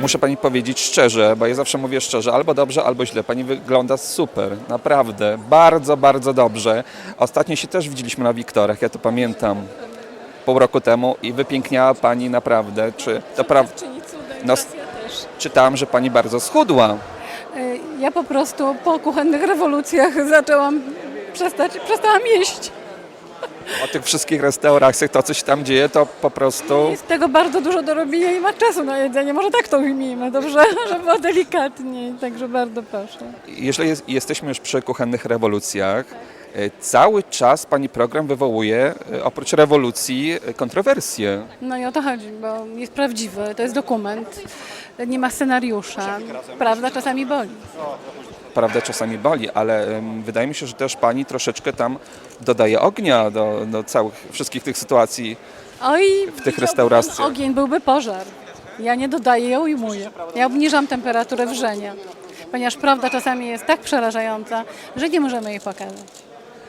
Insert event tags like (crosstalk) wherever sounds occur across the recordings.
Muszę pani powiedzieć szczerze, bo ja zawsze mówię szczerze, albo dobrze, albo źle. Pani wygląda super, naprawdę, bardzo, bardzo dobrze. Ostatnio się też widzieliśmy na Wiktorach, ja to pamiętam, pół roku temu i wypiękniała pani naprawdę. Czy to prawda? No. Czytałam, że pani bardzo schudła. Y, Ja po prostu po kuchennych rewolucjach (laughs) zaczęłam przestać, przestałam jeść. O tych wszystkich restauracjach, to co się tam dzieje, to po prostu... Jest tego bardzo dużo do robienia i ma czasu na jedzenie. Może tak to ujmijmy, dobrze? Żeby (laughs) było delikatniej, także bardzo proszę. Jeżeli jest, jesteśmy już przy kuchennych rewolucjach, e, cały czas pani program wywołuje, e, oprócz rewolucji, e, kontrowersje. No i o to chodzi, bo jest prawdziwy, to jest dokument, nie ma scenariusza. Prawda czasami boli. Prawda czasami boli, ale wydaje mi się, że też pani troszeczkę tam dodaje ognia do, do całych, wszystkich tych sytuacji. Oj, W tych restauracjach. Ogień byłby pożar. Ja nie dodaję, ja ujmuję. Ja obniżam temperaturę wrzenia, ponieważ prawda czasami jest tak przerażająca, że nie możemy jej pokazać.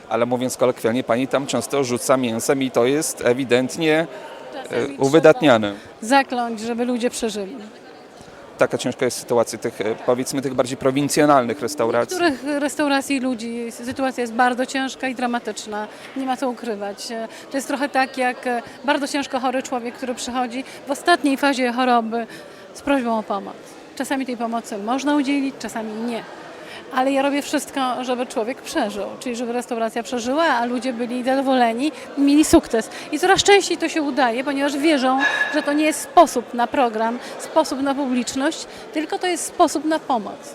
Ale mówiąc kolokwialnie, pani tam często rzuca mięsem i to jest ewidentnie e, Czasami uwydatniane. trzeba Zakląć, żeby ludzie przeżyli. Taka ciężka jest sytuacja tych, e, powiedzmy, tych bardziej prowincjonalnych W restauracji. niektórych restauracji ludzi sytuacja jest bardzo ciężka i dramatyczna. Nie ma co ukrywać. To jest trochę tak jak e, bardzo ciężko chory człowiek, który przychodzi w ostatniej fazie choroby z prośbą o pomoc. Czasami tej pomocy można udzielić, czasami nie. Ale ja robię wszystko, żeby człowiek przeżył, czyli żeby restauracja przeżyła, a ludzie byli zadowoleni, mieli sukces. I coraz częściej to się udaje, ponieważ wierzą, że to nie jest sposób na program, sposób na publiczność, tylko to jest sposób na pomoc.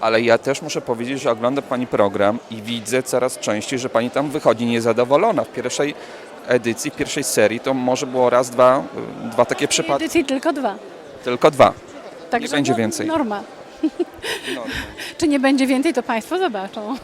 Ale ja też muszę powiedzieć, że oglądam pani program i widzę coraz częściej, że pani tam wychodzi niezadowolona. W pierwszej edycji, w pierwszej serii to może było raz, dwa, y, dwa takie przypadki. Edycji tylko dwa. Tylko dwa. Także będzie no, więcej. Norma. Czy nie będzie więcej, to Państwo zobaczą.